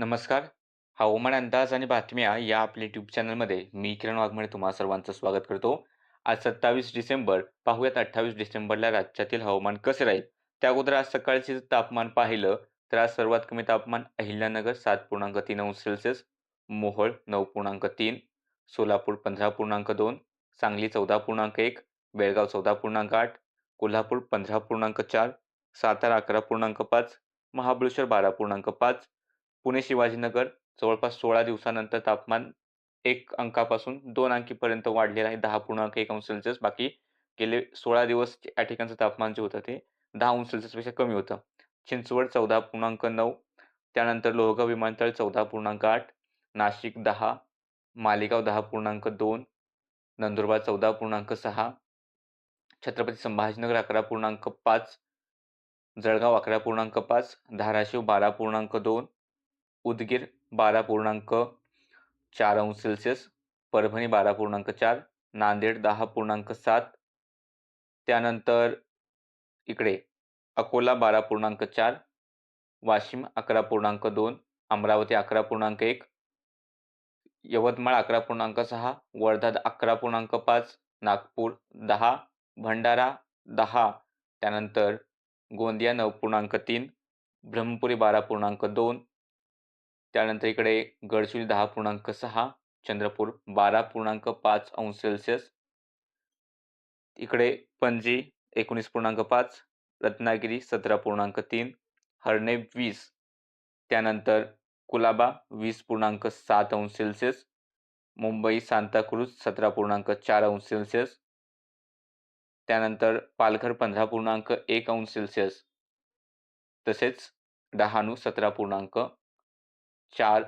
नमस्कार. हवामान अंदाज आणि बातम्या या आपल्या युट्यूब चॅनलमध्ये मी किरण वाघमळे तुम्हा सर्वांचं स्वागत करतो. आज 27 डिसेंबर. पाहूयात 28 डिसेंबरला राज्यातील हवामान कसे राहील. त्या अगोदर आज सकाळचे जर तापमान पाहिलं तर आज सर्वात कमी तापमान अहिल्यानगर 7.3 अंश सेल्सिअस, मोहोळ 9.3, सोलापूर 15.2, सांगली 14.1, बेळगाव 14.8, कोल्हापूर 15.4, सातारा 11.5, महाबळेश्वर 12.5, पुणे शिवाजीनगर जवळपास सोळा दिवसानंतर तापमान एक अंकापासून दोन अंकीपर्यंत वाढलेलं आहे दहा पूर्णांक एक अंश सेल्सिअस बाकी गेले सोळा दिवस या ठिकाणचं तापमान जे होतं ते दहा अंश सेल्सिअसपेक्षा कमी होतं. चिंचवड चौदा पूर्णांक नऊ त्यानंतर लोहगाव विमानतळ चौदा पूर्णांक आठ नाशिक दहा मालेगाव दहा पूर्णांक दोन नंदुरबार चौदा पूर्णांक सहा छत्रपती संभाजीनगर अकरा पूर्णांक पाच जळगाव अकरा पूर्णांक पाच धाराशिव बारा पूर्णांक दोन उदगीर बारा पूर्णांक चार अंश सेल्सिअस परभणी बारा पूर्णांक चार नांदेड दहा पूर्णांक सात. त्यानंतर इकडे अकोला बारा पूर्णांक चार वाशिम अकरा पूर्णांक दोन अमरावती अकरा पूर्णांक एक यवतमाळ अकरा पूर्णांक सहा वर्धा अकरा पूर्णांक पाच नागपूर दहा भंडारा दहा. त्यानंतर गोंदिया नऊ पूर्णांक तीन ब्रह्मपुरी बारा पूर्णांक दोन त्यानंतर इकडे गडचिरोली दहा पूर्णांक सहा चंद्रपूर बारा पूर्णांक पाच अंश सेल्सिअस. इकडे पणजी एकोणीस पूर्णांक पाच रत्नागिरी सतरा पूर्णांक तीन हरणे वीस. त्यानंतर कुलाबा वीस पूर्णांक सात अंश सेल्सिअस मुंबई सांताक्रूज सतरा पूर्णांक चार अंश सेल्सिअस. त्यानंतर पालघर पंधरा पूर्णांक एक अंश सेल्सिअस. तसेच डहाणू सतरा पूर्णांक 17.4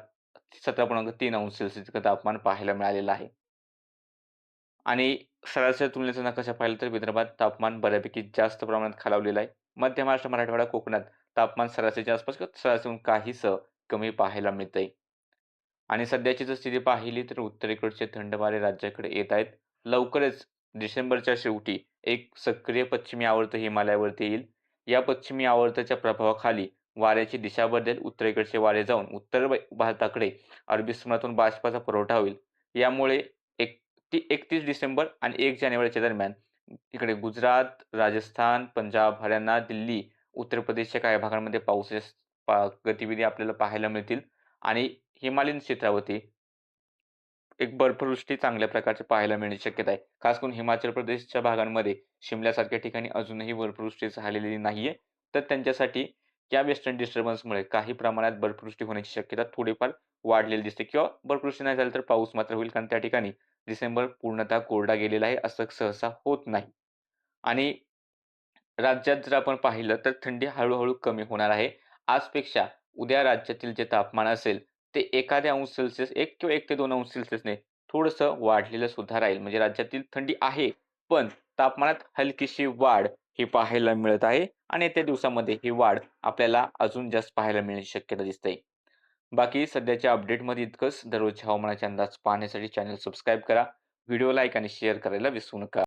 17.3 अंश सेल्सिअस इतकं तापमान पाहायला मिळालेलं आहे. आणि सरासरी तुलनेचा नकाशा पाहिला तर विदर्भात तापमान बऱ्यापैकी जास्त प्रमाणात खालावलेलं आहे. मध्य महाराष्ट्र, मराठवाडा, कोकणात तापमान सरासरीच्या आसपास किंवा सरासरीहून काहीसं कमी पाहायला मिळतंय. आणि सध्याची जर स्थिती पाहिली तर उत्तरेकडचे थंड वारे राज्याकडे येत आहेत. लवकरच डिसेंबरच्या शेवटी एक सक्रिय पश्चिमी आवर्त हिमालयावरती येईल. या पश्चिमी आवर्ताच्या प्रभावाखाली वाऱ्याची दिशा बदलेल. उत्तरेकडचे वारे जाऊन उत्तर भारताकडे अरबी समुद्रातून बाष्पाचा पुरवठा होईल. यामुळे एक ती एकतीस डिसेंबर आणि एक जानेवारीच्या दरम्यान इकडे गुजरात, राजस्थान, पंजाब, हरियाणा, दिल्ली, उत्तर प्रदेशच्या काही भागांमध्ये पावसाच्या गतिविधी आपल्याला पाहायला मिळतील आणि हिमालयीन क्षेत्रावरती एक बर्फवृष्टी चांगल्या प्रकारची पाहायला मिळण्याची शक्यता आहे. खास करून हिमाचल प्रदेशच्या भागांमध्ये शिमल्यासारख्या ठिकाणी अजूनही बर्फवृष्टी झालेली नाहीये. तर त्यांच्यासाठी या वेस्टर्न डिस्टर्बन्समुळे काही प्रमाणात बर्फवृष्टी होण्याची शक्यता थोडीफार वाढलेली दिसते किंवा बर्फवृष्टी नाही झाली तर पाऊस मात्र होईल कारण त्या ठिकाणी डिसेंबर पूर्णतः कोरडा गेलेला आहे असं सहसा होत नाही. आणि राज्यात जर आपण पाहिलं तर थंडी हळूहळू कमी होणार आहे. आजपेक्षा उद्या राज्यातील जे तापमान असेल ते एखाद्या अंश सेल्सिअस एक किंवा एक ते दोन अंश सेल्सिअसने थोडंसं वाढलेलं सुद्धा राहील. म्हणजे राज्यातील थंडी आहे पण तापमानात हलकीशी वाढ ही पाहायला मिळत आहे आणि येत्या दिवसामध्ये ही वाढ आपल्याला अजून जास्त पाहायला मिळण्याची शक्यता दिसते. बाकी सध्याच्या अपडेटमध्ये इतकंच. दररोजच्या हवामानाचे अंदाज पाहण्यासाठी चॅनल सबस्क्राईब करा. व्हिडिओ लाईक आणि शेअर करायला विसरू नका.